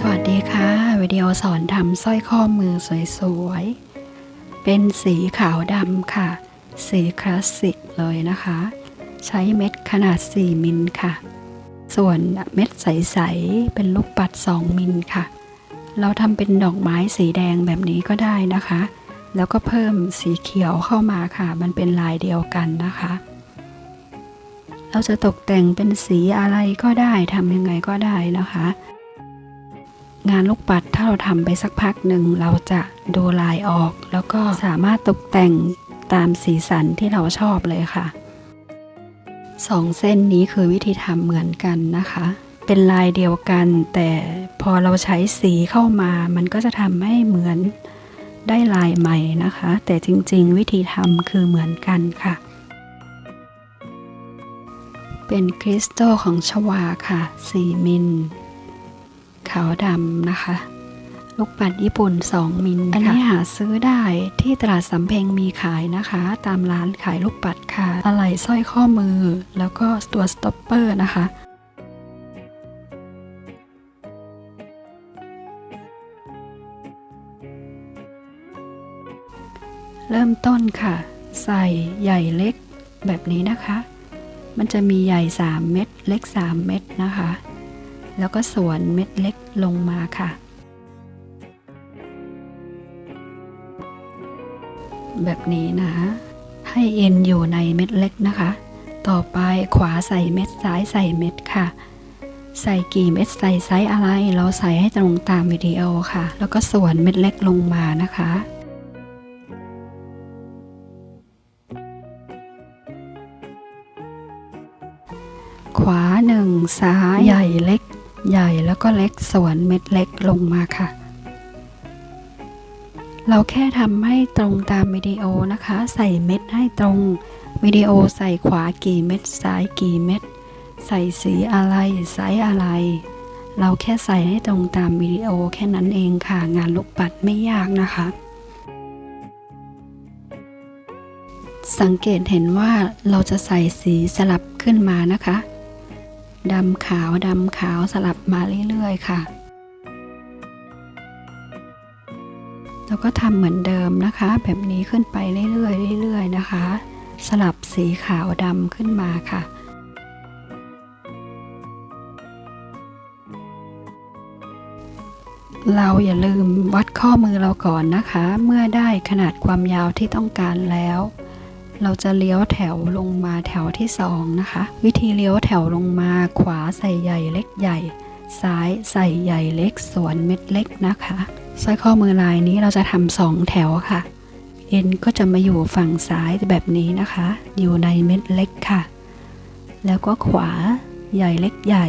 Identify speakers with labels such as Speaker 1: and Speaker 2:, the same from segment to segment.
Speaker 1: สวัสดีค่ะวิดีโอสอนทำสร้อยข้อมือสวยๆ เป็นสีขาวดำค่ะ สีคลาสสิกเลยนะคะ ใช้เม็ดขนาด 4 มิลค่ะ ส่วนเม็ดใส ๆ เป็นลูกปัด 2 มิลค่ะ เราทำเป็นดอกไม้สีแดงแบบนี้ก็ได้นะคะ แล้วก็เพิ่มสีเขียวเข้ามาค่ะ มันเป็นลายเดียวกันนะคะ เราจะตกแต่งเป็นสีอะไรก็ได้ทำยังไงก็ได้นะคะ งานลูกปัดถ้าเราทำไปสักพักหนึ่งเราจะดูลายออก แล้วก็สามารถตกแต่งตามสีสันที่เราชอบเลยค่ะสองเส้นนี้คือวิธีทำเหมือนกันนะคะ เป็นลายเดียวกัน แต่พอเราใช้สีเข้ามา มันก็จะทำให้เหมือนได้ลายใหม่นะคะ แต่จริงๆ วิธีทำคือเหมือนกันค่ะ เป็นคริสตัลของชวาค่ะ4มิลาวดำนะคะ ลูกปัดญี่ปุ่น 2 มิลอันนี้หาซื้อได้ที่ตลาดสำเพ็งมีขายนะคะ ตามร้านขายลูกปัดค่ะ อะไหล่สร้อยข้อมือ แล้วก็ตัวสต็อปเปอร์นะคะเริ่มต้นค่ะ ใส่ใหญ่เล็กแบบนี้นะคะ มันจะมีใหญ่ 3 เม็ดเล็ก 3 เม็ดนะคะ แล้วก็สวนเม็ดเล็กลงมาค่ะ แบบนี้นะ ให้เอ็นอยู่ในเม็ดเล็กนะคะ ต่อไปขวาใส่เม็ดซ้ายใส่เม็ดค่ะ ใส่กี่เม็ดใส่ไซส์อะไร เราใส่ให้ตรงตามวิดีโอค่ะ แล้วก็สวนเม็ดเล็กลงมานะคะขวาหนึ่งซ้ายใหญ่เล็ก ใหญ่แล้วก็เล็กสวนเม็ดเล็กลงมาค่ะ เราแค่ทำให้ตรงตามวิดีโอนะคะ ใส่เม็ดให้ตรงวิดีโอใส่ขวากี่เม็ดซ้ายกี่เม็ด ใส่สีอะไรไซส์อะไร เราแค่ใส่ให้ตรงตามวิดีโอแค่นั้นเองค่ะ งานลูกปัดไม่ยากนะคะ สังเกตเห็นว่าเราจะใส่สีสลับขึ้นมานะคะ ดำขาวดำขาวสลับมาเรื่อยๆค่ะ แล้วก็ทำเหมือนเดิมนะคะ แบบนี้ขึ้นไปเรื่อยๆเรื่อยๆนะคะ สลับสีขาวดำขึ้นมาค่ะเราอย่าลืมวัดข้อมือเราก่อนนะคะ เมื่อได้ขนาดความยาวที่ต้องการแล้ว เราจะเลี้ยวแถวลงมาแถวที่สองนะคะ วิธีเลี้ยวแถวลงมาขวาใส่ใหญ่เล็กใหญ่ ซ้ายใส่ใหญ่เล็กสวนเม็ดเล็กนะคะสร้อยข้อมือลายนี้เราจะทำสองแถวค่ะ เอ็นก็จะมาอยู่ฝั่งซ้ายแบบนี้นะคะ อยู่ในเม็ดเล็กค่ะ แล้วก็ขวาใหญ่เล็กใหญ่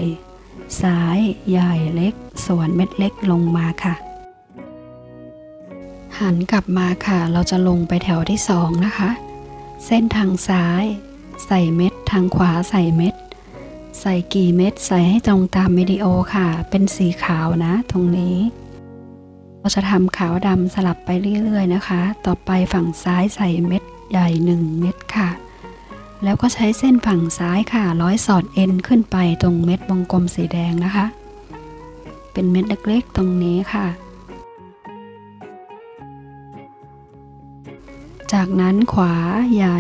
Speaker 1: ซ้ายใหญ่เล็กสวนเม็ดเล็กลงมาค่ะ หันกลับมาค่ะ เราจะลงไปแถวที่สองนะคะ เส้นทางซ้าย ใส่เม็ดทางขวาใส่เม็ด ใส่กี่เม็ดใส่ให้ตรงตามวิดีโอค่ะ เป็นสีขาวนะ ตรงนี้ เราจะทำขาวดำสลับไปเรื่อยๆนะคะ ต่อไปฝั่งซ้ายใส่เม็ดใหญ่ 1 เม็ดค่ะ แล้วก็ใช้เส้นฝั่งซ้ายค่ะ ร้อยสอดเอ็นขึ้นไปตรงเม็ดวงกลมสีแดงนะคะ เป็นเม็ดเล็กๆตรงนี้ค่ะ จากนั้นขวาใหญ่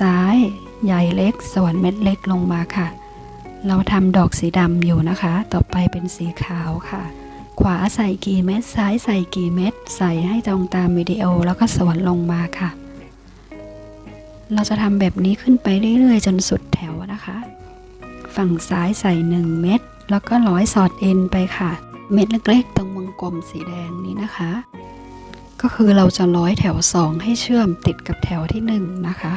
Speaker 1: ซ้าย ใหญ่เล็ก ส่วนเม็ดเล็กลงมาค่ะ เราทำดอกสีดำอยู่นะคะ ต่อไปเป็นสีขาวค่ะ ขวาใส่กี่เม็ด ซ้ายใส่กี่เม็ด ใส่ให้ตรงตามวิดีโอแล้วก็สวนลงมาค่ะ เราจะทำแบบนี้ขึ้นไปเรื่อยๆ จนสุดแถวนะคะ ฝั่งซ้ายใส่ 1 เม็ด แล้วก็ร้อยสอดเอ็นไปค่ะ เม็ดเล็กๆ ตรงวงกลมสีแดงนี้นะคะ ก็คือเราจะร้อยแถว 2 ให้เชื่อมติดกับแถวที่ 1 นะคะ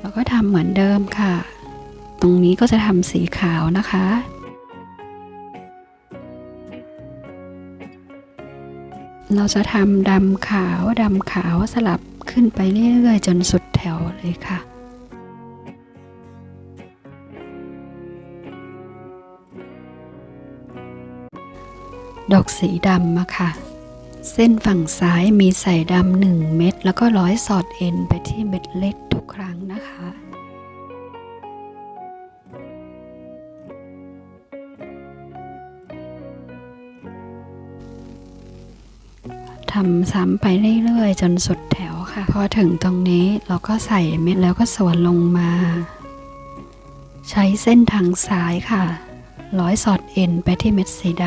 Speaker 1: แล้วก็ทำเหมือนเดิมค่ะ ตรงนี้ก็จะทำสีขาวนะคะเราจะทำดำขาว ดำขาวสลับ ขึ้นไปเรื่อยๆ จนสุดแถวเลยค่ะ ดอกสีดำมาค่ะ เส้นฝั่งซ้ายมีใส่ดำหนึ่งเม็ด แล้วก็ร้อยสอดเอ็นไปที่เม็ดเล็กทุกครั้งนะคะทำซ้ำไปเรื่อยๆ จนสุดแถว ค่ะ พอถึงตรงนี้เราก็ใส่เม็ดแล้วก็สวนลงมา ใช้เส้นทางซ้ายค่ะร้อยสอดเอ็นไปที่เม็ดสีด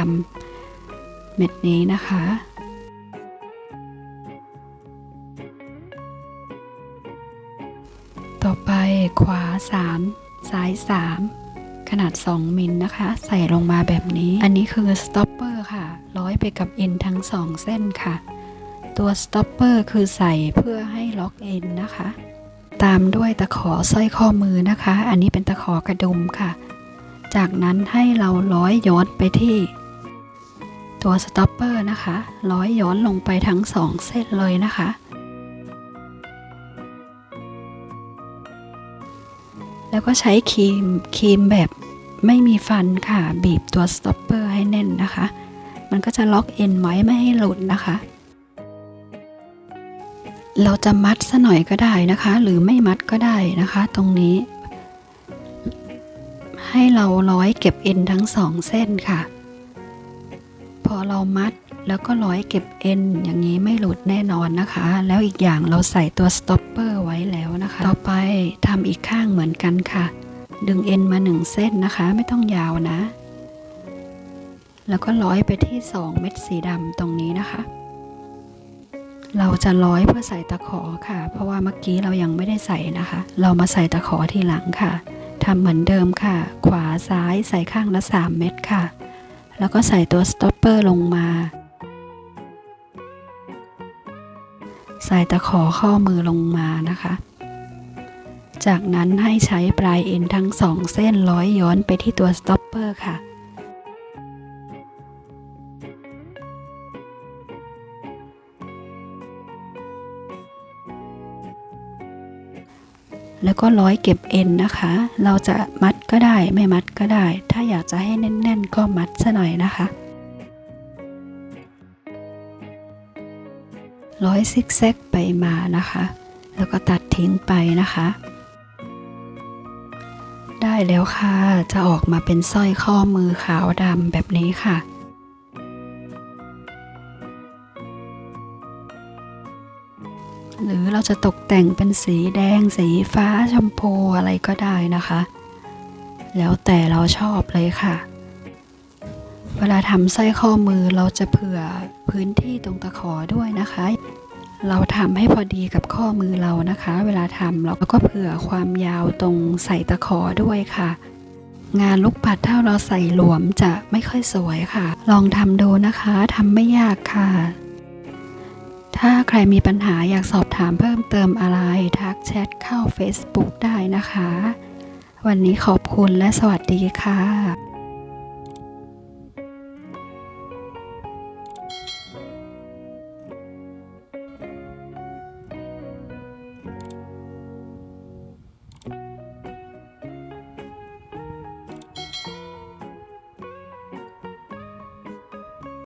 Speaker 1: ำเม็ดนี้นะคะต่อไปขวา 3 ซ้าย 3 ขนาด 2 มิลนะคะ ใส่ลงมาแบบนี้ อันนี้คือสต็อปเปอร์ค่ะ ร้อยไปกับเอ็นทั้ง 2 เส้นค่ะ ตัวสต็อปเปอร์คือใส่เพื่อให้ล็อกเอ็นนะคะ ตามด้วยตะขอสร้อยข้อมือนะคะ อันนี้เป็นตะขอกระดุมค่ะ จากนั้นให้เราร้อยย้อนไปที่ ตัวสต็อปเปอร์นะคะ ร้อยย้อนลงไปทั้งสองเส้นเลยนะคะ แล้วก็ใช้ครีมครีมแบบไม่มีฟันค่ะ บีบตัวสต็อปเปอร์ให้แน่นนะคะ มันก็จะล็อกเอ็นไว้ไม่ให้หลุดนะคะ เราจะมัดซะหน่อยก็ได้นะคะ หรือไม่มัดก็ได้นะคะ ตรงนี้ ให้เราร้อยเก็บเอ็นทั้งสองเส้นค่ะ พอเรามัดแล้วก็ร้อยเก็บเอ็นอย่างนี้ไม่หลุดแน่นอนนะคะ แล้วอีกอย่างเราใส่ตัวสต็อปเปอร์ไว้แล้วนะคะ ต่อไปทำอีกข้างเหมือนกันค่ะ ดึงเอ็นมาหนึ่งเส้นนะคะ ไม่ต้องยาวนะ แล้วก็ร้อยไปที่ 2 เม็ดสีดำตรงนี้นะคะ เราจะร้อยเพื่อใส่ตะขอค่ะ เพราะว่าเมื่อกี้เรายังไม่ได้ใส่นะคะ เรามาใส่ตะขอทีหลังค่ะทำเหมือนเดิมค่ะ ขวาซ้ายใส่ข้างละ 3 เม็ดค่ะ แล้วก็ใส่ตัวสต็อปเปอร์ลงมา ใส่ตะขอข้อมือลงมานะคะ จากนั้นให้ใช้ปลายเอ็นทั้งสองเส้นร้อยย้อนไปที่ตัวสต็อปเปอร์ค่ะ แล้วก็ร้อยเก็บเอ็นนะคะ เราจะมัดก็ได้ไม่มัดก็ได้ ถ้าอยากจะให้แน่น ๆ ก็มัดซะหน่อยนะคะร้อยซิกแซกไปมานะคะ แล้วก็ตัดทิ้งไปนะคะ ได้แล้วค่ะ จะออกมาเป็นสร้อยข้อมือขาวดำแบบนี้ค่ะ เราจะตกแต่งเป็นสีแดง สีฟ้าชมพูอะไรก็ได้นะคะ แล้วแต่เราชอบเลยค่ะ เวลาทำไส้ข้อมือเราจะเผื่อพื้นที่ตรงตะขอด้วยนะคะ เราทำให้พอดีกับข้อมือเรานะคะ เวลาทำเราก็เผื่อความยาวตรงใส่ตะขอด้วยค่ะงานลูกปัดถ้าเราใส่หลวมจะไม่ค่อยสวยค่ะ ลองทำดูนะคะ ทำไม่ยากค่ะ ถ้าใครมีปัญหาอยากสอบถามเพิ่มเติมอะไร ทักแชทเข้า Facebook ได้นะคะ วันนี้ขอบคุณและสวัสดีค่ะ